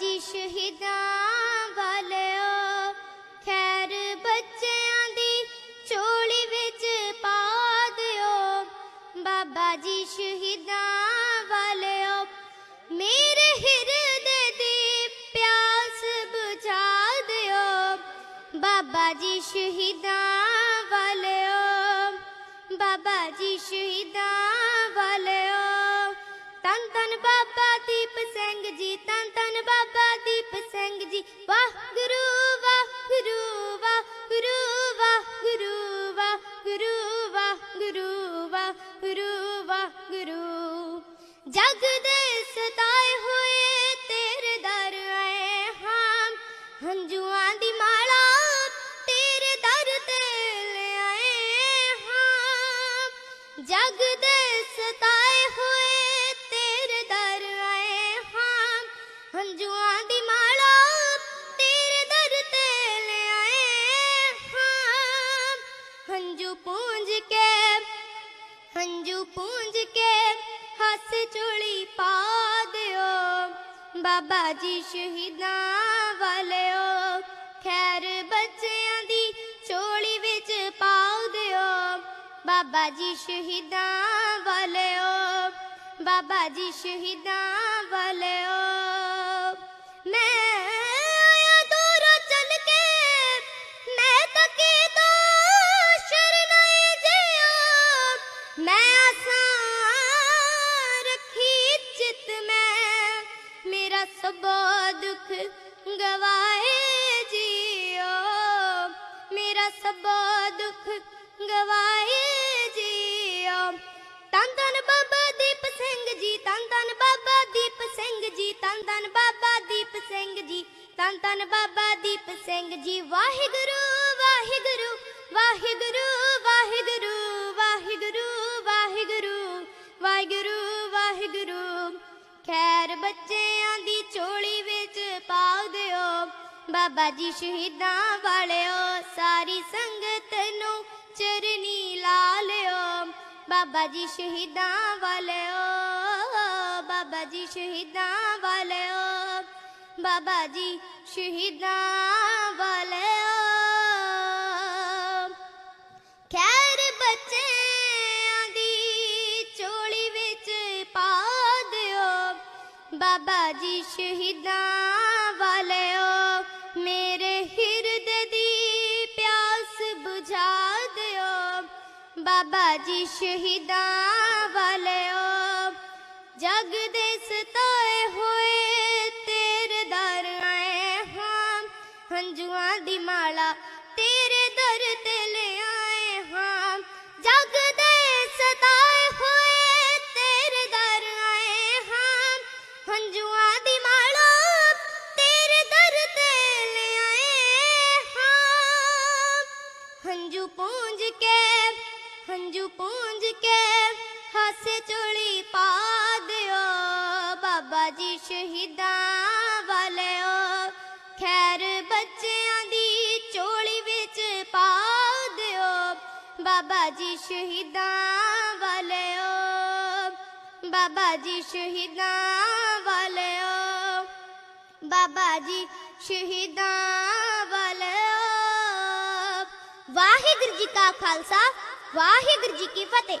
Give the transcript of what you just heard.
ਜੀ ਸ਼ਹੀਦਾਂ ਵਾਲਿਓ, ਖੈਰ ਬੱਚਿਆਂ ਦੀ ਝੋਲੀ ਵਿੱਚ ਪਾ ਦਿਓ। ਬਾਬਾ ਜੀ ਸ਼ਹੀਦਾਂ ਵਾਲਿਓ, ਮੇਰੇ ਹਿਰਦੇ ਦੀ ਪਿਆਸ ਬੁਝਾ ਦਿਓ। ਬਾਬਾ ਜੀ ਸ਼ਹੀਦਾਂ ਵਾਲਿਓ, ਬਾਬਾ ਜੀ ਵਾਹਿਗੁਰੂ ਵਾਹਿਗੁਰੂ। ਵਾਹਿਗੁਰੂ ਜਗ ਦੇ ਸਤਾਏ ਹੋਏ ਤੇਰੇ ਦਰ ਆਏ ਹਾਂ। ਹੰਝੂਆਂ ਦੀ ਮਾਲਾ ਤੇਰੇ ਦਰ ਤੇ ਲੈ ਹਾਂ। ਜਗ ਦੇ ਸਤਾਏ ਹੰਝੂ ਪੂੰਝ ਕੇ ਹੱਸ ਚੁਲੀ ਪਾ ਦਿਓ। ਬਾਬਾ ਜੀ ਸ਼ਹੀਦਾਂ ਵਾਲਿਓ, ਖੈਰ ਬੱਚਿਆਂ ਦੀ ਚੋਲੀ ਵਿੱਚ ਪਾਉ ਦਿਓ। ਬਾਬਾ ਜੀ ਸ਼ਹੀਦਾਂ ਵਾਲਿਓ, ਬਾਬਾ ਜੀ ਸ਼ਹੀਦਾਂ ਵਾਲਿਓ। ਸਭੋ ਦੁੱਖ ਗਵਾਏ ਜੀਓ। ਮੇਰਾ ਸਭੋ ਦੁੱਖ ਗਵਾਏ ਜਿਉ ਤਨ ਤਨ ਬਾਬਾ ਦੀਪ ਸਿੰਘ ਜੀ ਤਨ ਤਨ ਬਾਬਾ ਦੀਪ ਸਿੰਘ ਜੀ ਤਨ ਤਨ ਬਾਬਾ ਦੀਪ ਸਿੰਘ ਜੀ ਤਨ ਤਨ ਬਾਬਾ ਦੀਪ ਸਿੰਘ ਜੀ। ਵਾਹਿਗੁਰੂ ਵਾਹਿਗੁਰੂ ਵਾਹਿਗੁਰੂ। ਬਾਬਾ ਜੀ ਸ਼ਹੀਦਾਂ ਵਾਲਿਓ, ਸਾਰੀ ਸੰਗਤ ਨੂੰ ਚਰਨੀ ਲਾ ਲਿਓ। ਬਾਬਾ ਜੀ ਸ਼ਹੀਦਾਂ ਵਾਲਿਓ, ਬਾਬਾ ਜੀ ਸ਼ਹੀਦਾਂ ਵਾਲਿਓ, ਬਾਬਾ ਜੀ ਸ਼ਹੀਦਾਂ ਵਾਲਿਓ। ਖੈਰ ਬੱਚਿਆਂ ਦੀ ਚੋਲੀ ਵਿੱਚ ਪਾ ਦਿਓ। ਬਾਬਾ ਜੀ ਸ਼ਹੀਦਾਂ ਬਾਬਾ ਜੀ ਸ਼ਹੀਦਾਂ ਵਾਲਿਓ, ਜਗ ਦੇ ਸਤਾਏ ਹੋਏ ਤੇਰੇ ਦਰ ਆਏ ਹਾਂ, ਹੰਝੂਆਂ ਦੀ ਮਾਲਾ ਤੇਰੇ ਦਰ ਤੇ ਲੈ ਆਏ ਹਾਂ, ਜਗ ਦੇ ਸਤਾਏ ਹੋਏ ਤੇਰੇ ਦਰ ਆਏ ਹਾਂ, ਹੰਝੂਆਂ ਦੀ ਮਾਲਾ ਤੇਰੇ ਦਰ ਤੇ ਲੈ ਆਏ ਹਾਂ, ਹੰਝੂ ਪੂੰਝ ਕੇ ਹੰਝੂ ਪੂੰਝ ਕੇ ਹਾਸੇ ਚੋਲੀ ਪਾ ਦਿਓ। ਬਾਬਾ ਜੀ ਸ਼ਹੀਦਾਂ ਵਾਲਿਓ, ਖੈਰ ਬੱਚਿਆਂ ਦੀ ਚੋਲੀ ਵਿੱਚ ਪਾ ਦਿਓ। ਬਾਬਾ ਜੀ ਸ਼ਹੀਦਾਂ ਵਾਲਿਓ, ਬਾਬਾ ਜੀ ਸ਼ਹੀਦਾਂ ਵਾਲਿਓ, ਬਾਬਾ ਜੀ ਸ਼ਹੀਦਾਂ ਵਾਲਿਓ। ਵਾਹਿਗੁਰੂ ਜੀ ਕਾ ਖਾਲਸਾ ਵਾਹਿਗੁਰੂ ਜੀ ਕੀ ਫਤਿਹ।